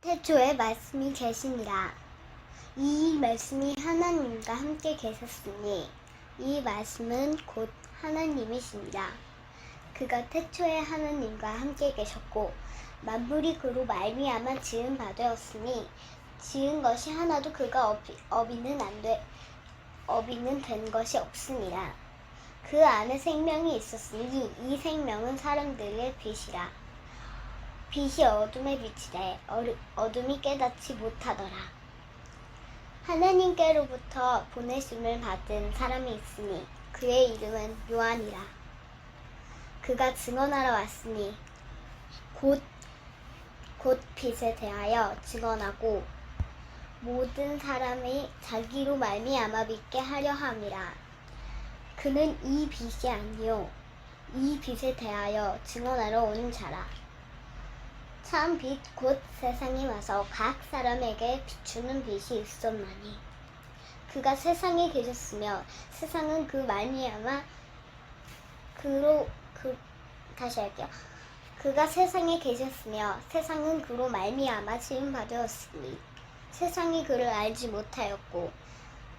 태초에 말씀이 계시니라. 이 말씀이 하나님과 함께 계셨으니 이 말씀은 곧 하나님이시니라. 그가 태초에 하나님과 함께 계셨고 만물이 그로 말미암아 지은 바 되었으니 지은 것이 하나도 그가 업이, 업이는 안돼 업이는 된 것이 없으니라. 그 안에 생명이 있었으니 이 생명은 사람들의 빛이라. 빛이 어둠에 비치되 어둠이 깨닫지 못하더라. 하나님께로부터 보내심을 받은 사람이 있으니 그의 이름은 요한이라. 그가 증언하러 왔으니 곧, 곧 빛에 대하여 증언하고 모든 사람이 자기로 말미암아 믿게 하려 함이라. 그는 이 빛이 아니요 이 빛에 대하여 증언하러 오는 자라. 참 빛 곧 세상에 와서 각 사람에게 비추는 빛이 있었나니 그가 세상에 계셨으며 세상은 그 말미암아 그로 그 다시 할게요. 그가 세상에 계셨으며 세상은 그로 말미암아 지은 바 되었으니 세상이 그를 알지 못하였고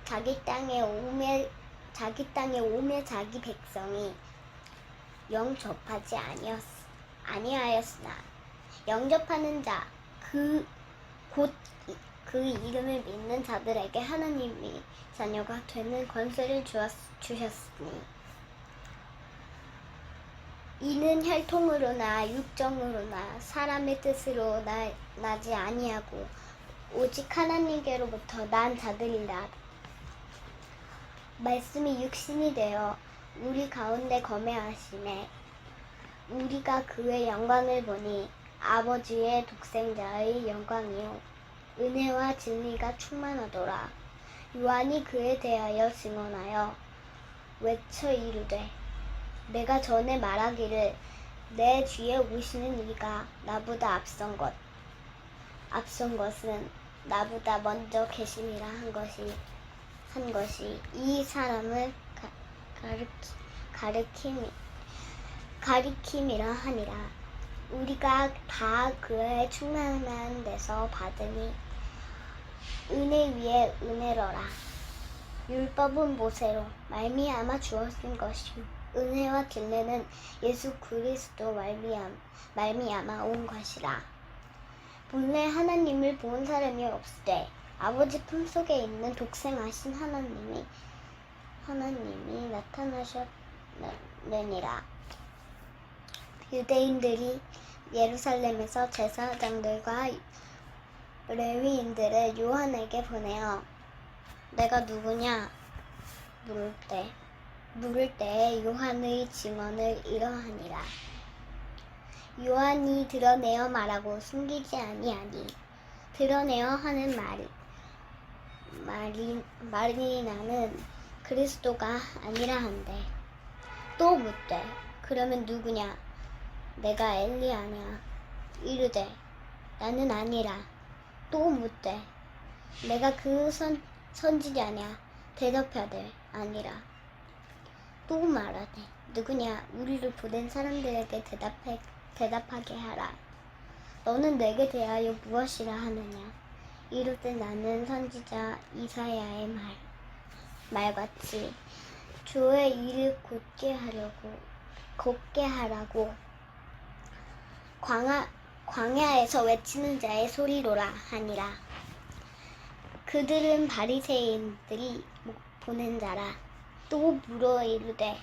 자기 땅에 오매 자기 땅에 오매 자기 백성이 영 접하지 아니었 아니하였으나 영접하는 자, 그, 곧, 그 이름을 믿는 자들에게 하나님이 자녀가 되는 권세를 주었, 주셨으니. 이는 혈통으로나 육정으로나 사람의 뜻으로 나, 나지 아니하고 오직 하나님께로부터 난 자들이라. 말씀이 육신이 되어 우리 가운데 거매하심에 우리가 그의 영광을 보니 아버지의 독생자의 영광이요. 은혜와 진리가 충만하더라. 요한이 그에 대하여 증언하여 외쳐 이르되 내가 전에 말하기를 내 뒤에 오시는 이가 나보다 앞선 것 앞선 것은 나보다 먼저 계심이라 한 것이 한 것이 이 사람을 가, 가르치, 가르킴이 가리킴이라 하니라. 우리가 다 그의 충만한 데서 받으니 은혜 위에 은혜로라. 율법은 모세로 말미암아 주어진 것이요 은혜와 진리는 예수 그리스도 말미암 말미암아 온 것이라. 본래 하나님을 본 사람이 없으되 아버지 품속에 있는 독생하신 하나님이 하나님이 나타나셨느니라. 유대인들이 예루살렘에서 제사장들과 레위인들을 요한에게 보내어 내가 누구냐 물을 때 물을 때 요한의 증언을 이러하니라 요한이 드러내어 말하고 숨기지 아니하니 드러내어 하는 말 말이 말이 나는 그리스도가 아니라 한데. 또 묻되 그러면 누구냐? 내가 엘리야냐? 이르되 나는 아니라. 또 묻되 내가 그 선, 선지자냐? 대답하되 아니라. 또 말하되 누구냐? 우리를 보낸 사람들에게 대답해, 대답하게 하라 너는 내게 대하여 무엇이라 하느냐 이르되 나는 선지자 이사야의 말 말같이 주의 일을 곧게 하려고 곧게 하라고 광야, 광야에서 외치는 자의 소리로라 하니라. 그들은 바리새인들이 보낸 자라. 또 물어 이르되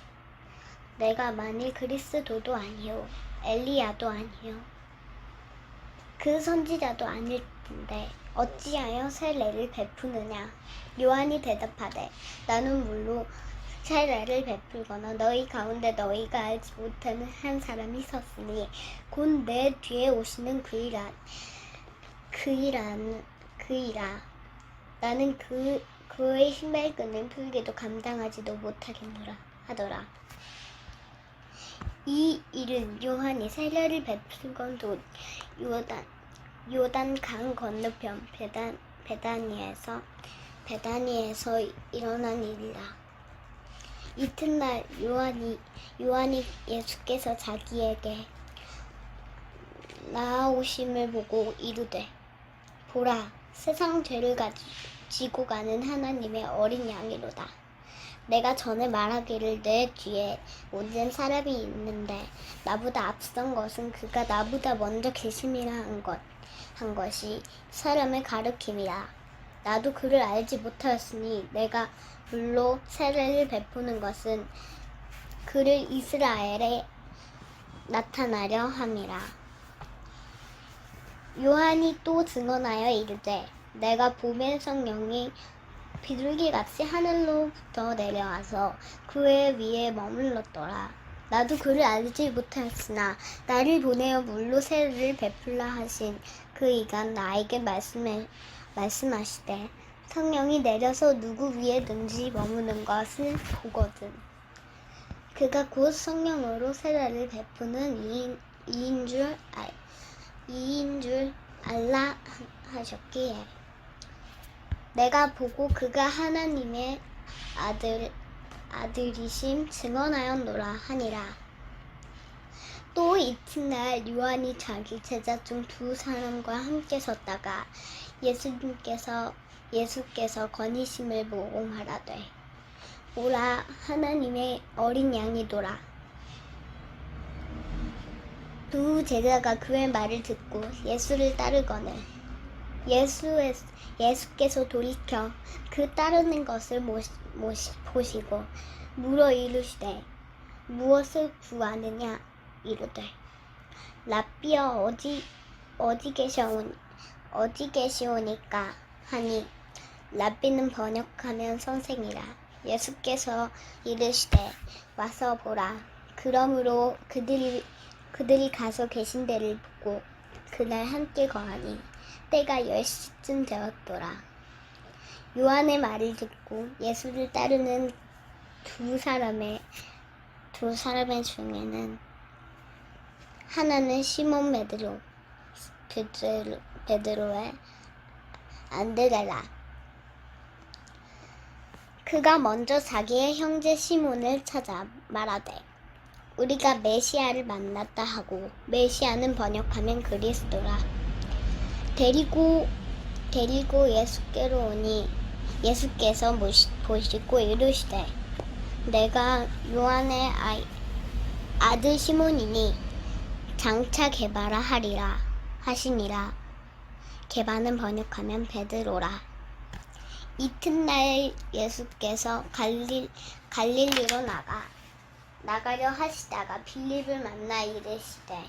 내가 만일 그리스도도 아니요 엘리야도 아니요. 그 선지자도 아닐 텐데 어찌하여 세례를 베푸느냐? 요한이 대답하되 나는 물로 세례를 베풀거나 너희 가운데 너희가 알지 못하는 한 사람이 있었으니 곧 내 뒤에 오시는 그이라 그이란 그이라. 나는 그 그의 신발끈을 풀기도 감당하지도 못하겠노라 하더라 이 일은 요한이 세례를 베푼 곳 요단 요단 강 건너편 베단 베다니에서 베다니에서 일어난 일이라. 이튿날 요한이 요한이 예수께서 자기에게 나아오심을 보고 이르되 보라 세상 죄를 가지고 가는 하나님의 어린 양이로다. 내가 전에 말하기를 내 뒤에 오는 사람이 있는데 나보다 앞선 것은 그가 나보다 먼저 계심이라 한 것, 한 것이 사람을 가르킴이라. 나도 그를 알지 못하였으니 내가 불로 세례를 베푸는 것은 그를 이스라엘에 나타나려 함이라. 요한이 또 증언하여 이르되 내가 봄의 성령이 비둘기같이 하늘로부터 내려와서 그의 위에 머물렀더라. 나도 그를 알지 못하였으나 나를 보내어 물로 세례를 베풀라 하신 그 이가 나에게 말씀해, 말씀하시되 성령이 내려서 누구 위에든지 머무는 것을 보거든. 그가 곧 성령으로 세례를 베푸는 이인, 이인 줄 알, 이인 줄 알라 하셨기에 내가 보고 그가 하나님의 아들 아들이심 증언하였노라 하니라. 또 이튿날 요한이 자기 제자 중 두 사람과 함께 섰다가 예수님께서 예수께서 건의심을 보고 말하되 오라 하나님의 어린 양이도라. 두 제자가 그의 말을 듣고 예수를 따르거늘 예수의, 예수께서 돌이켜 그 따르는 것을 모시, 모시, 보시고 물어 이르시되 무엇을 구하느냐? 이르되 라비어 어디 어디 계셔온 어디 계시오니까? 하니 라비는 번역하면 선생이라. 예수께서 이르시되 와서 보라. 그러므로 그들이 그들이 가서 계신 데를 보고 그날 함께 거하니 때가 열 시쯤 되었더라. 요한의 말을 듣고 예수를 따르는 두 사람의 두 사람의 중에는 하나는 시몬 베드로 베드로 베드로의 안드레라. 그가 먼저 자기의 형제 시몬을 찾아 말하되 우리가 메시아를 만났다 하고 메시아는 번역하면 그리스도라. 데리고 데리고 예수께로 오니 예수께서 보시고 이르시되 내가 요한의 아이, 아들 시몬이니 장차 개바라 하리라 하시니라. 개바는 번역하면 베드로라. 이튿날 예수께서 갈릴, 갈릴리로 나가 나가려 하시다가 빌립을 만나 이르시되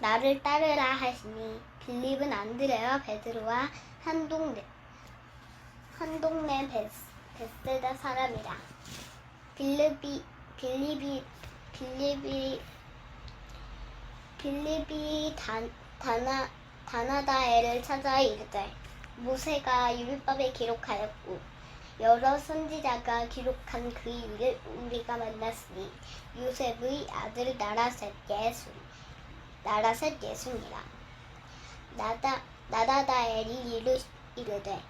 나를 따르라 하시니 빌립은 안드레와 베드로와 한 동네 한 동네 베스다 사람이라. 빌립이 빌립이 빌립이 빌립이 단, 다나 다나다엘을 찾아 이르되 모세가 율법에 기록하였고 여러 선지자가 기록한 그 일을 우리가 만났으니 요셉의 아들 나라셋 예수 나라셋 예수니라 나다 나다다엘이 이르, 이르되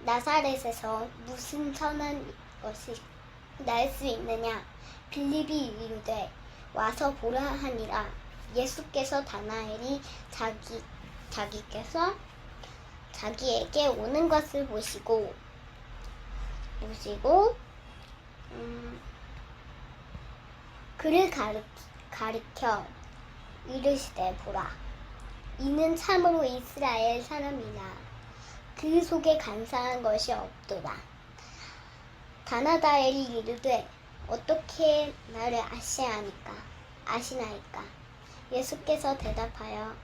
나사렛에서 무슨 선한 것이 날 수 있느냐? 빌립이 이르되 와서 보라 하니라. 예수께서 다나엘이 자기 자기께서 자기에게 오는 것을 보시고 보시고 음, 그를 가르, 가르켜 이르시되 보라 이는 참으로 이스라엘 사람이나 그 속에 간사한 것이 없도다. 다나다엘이 이르되 어떻게 나를 아시아니까 아시나이까? 예수께서 대답하여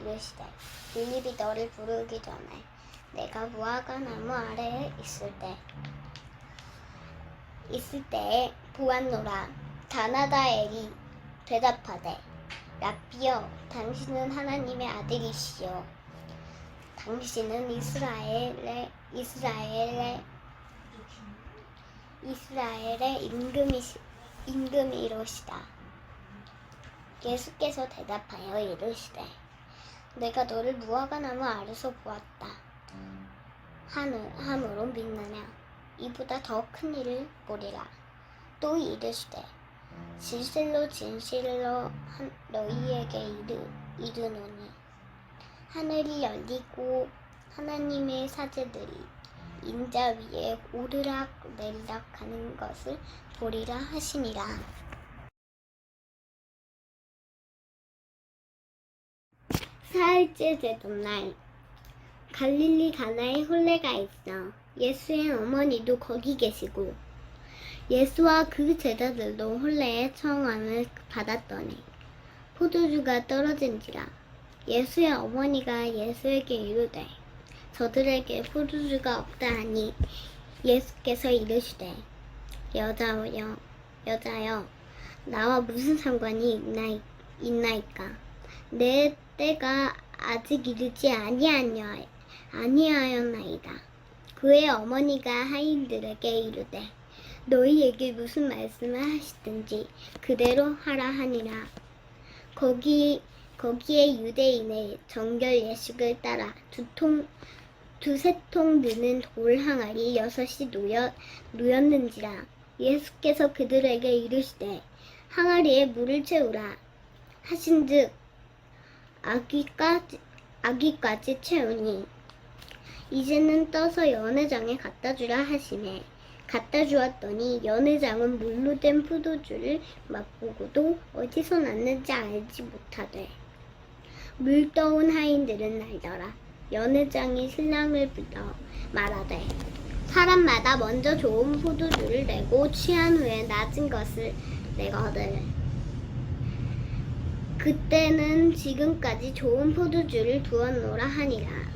이르시되 빌립이 너를 부르기 전에 내가 무화과 나무 아래에 있을 때 있을 때에 보았노라. 다나다엘이 대답하되 라비여 당신은 하나님의 아들이시요 당신은 이스라엘의 이스라엘의 이스라엘의 임금이시 임금이로시다. 예수께서 대답하여 이르시되 내가 너를 무화과 나무 아래서 보았다. 하늘 함으로 믿느냐? 이보다 더 큰 일을 보리라. 또 이르시되 진실로 진실로 한- 너희에게 이르, 이르노니 하늘이 열리고 하나님의 사제들이 인자 위에 오르락 내리락 하는 것을 보리라 하시니라. 사흘째 되던 날 갈릴리 가나에 혼례가 있어 예수의 어머니도 거기 계시고 예수와 그 제자들도 혼례의 청함을 받았더니 포도주가 떨어진지라 예수의 어머니가 예수에게 이르되 저들에게 포도주가 없다 하니 예수께서 이르시되 여자여 여자여 나와 무슨 상관이 있나, 있나이까? 내 때가 아직 이르지 아니하여 아니하였나이다. 그의 어머니가 하인들에게 이르되 너희에게 무슨 말씀을 하시든지 그대로 하라 하니라. 거기 거기에 유대인의 정결 예식을 따라 두통 두세 통 드는 돌 항아리 여섯이 놓여 놓였는지라 예수께서 그들에게 이르시되 항아리에 물을 채우라 하신즉 아기까지 아기까지 채우니 이제는 떠서 연회장에 갖다 주라 하시매 갖다 주었더니 연회장은 물로 된 포도주를 맛보고도 어디서 났는지 알지 못하되 물 떠온 하인들은 알더라. 연회장이 신랑을 불러 말하되 사람마다 먼저 좋은 포도주를 내고 취한 후에 낮은 것을 내거들 그때는 지금까지 좋은 포도주를 두었노라 하니라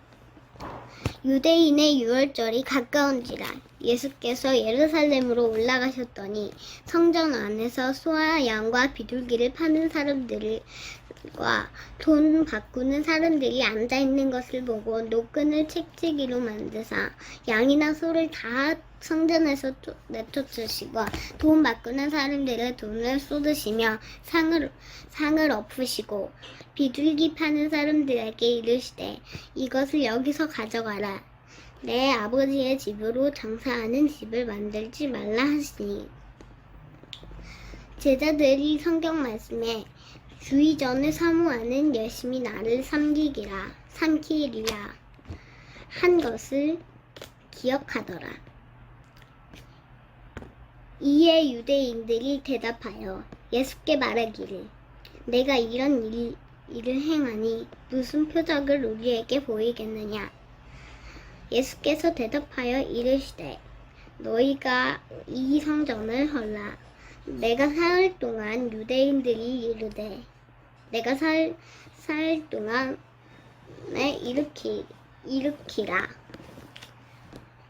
유대인의 유월절이 가까운지라 예수께서 예루살렘으로 올라가셨더니 성전 안에서 소와 양과 비둘기를 파는 사람들과 돈 바꾸는 사람들이 앉아 있는 것을 보고 노끈을 책지기로 만드사 양이나 소를 다 성전에서 쫓- 내쫓으시고 돈 바꾸는 사람들의 돈을 쏟으시며 상을 상을 엎으시고 비둘기 파는 사람들에게 이르시되 이것을 여기서 가져가라. 내 아버지의 집으로 장사하는 집을 만들지 말라 하시니. 제자들이 성경 말씀에 주의전을 사모하는 열심히 나를 삼기기라 삼키리라. 한 것을 기억하더라. 이에 유대인들이 대답하여 예수께 말하기를 내가 이런 일, 일을 행하니 무슨 표적을 우리에게 보이겠느냐? 예수께서 대답하여 이르시되 너희가 이 성전을 헐라. 내가 사흘 동안 유대인들이 이르되 내가 살, 사흘 동안에 일으키, 일으키라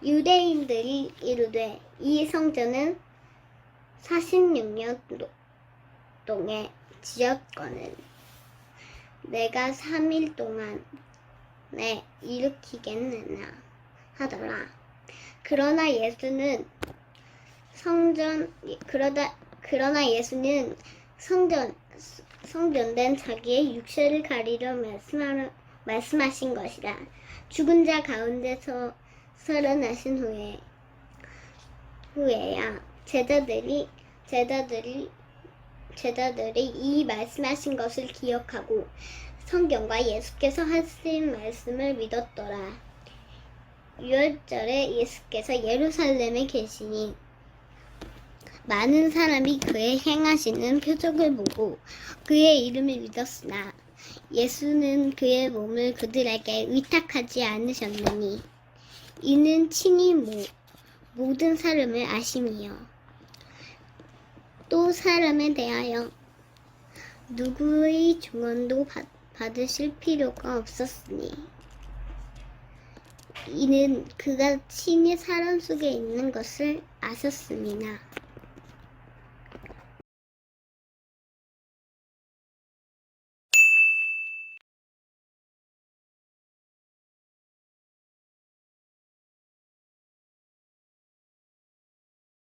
유대인들이 이르되 이 성전은 46년 동에 지었거늘 내가 3일 동안에 일으키겠느냐 하더라. 그러나 예수는 성전 그러다 그러나 예수는 성전 성전된 자기의 육체를 가리려 말씀하신 것이라 죽은 자 가운데서 살아나신 후에 후에야 제자들이 제자들이 제자들이 이 말씀하신 것을 기억하고 성경과 예수께서 하신 말씀을 믿었더라. 유월절에 예수께서 예루살렘에 계시니 많은 사람이 그의 행하시는 표적을 보고 그의 이름을 믿었으나 예수는 그의 몸을 그들에게 의탁하지 않으셨느니 이는 친히 모, 모든 사람을 아심이요. 또 사람에 대하여 누구의 증언도 받, 받으실 필요가 없었으니 이는 그가 친히 사람 속에 있는 것을 아셨음이나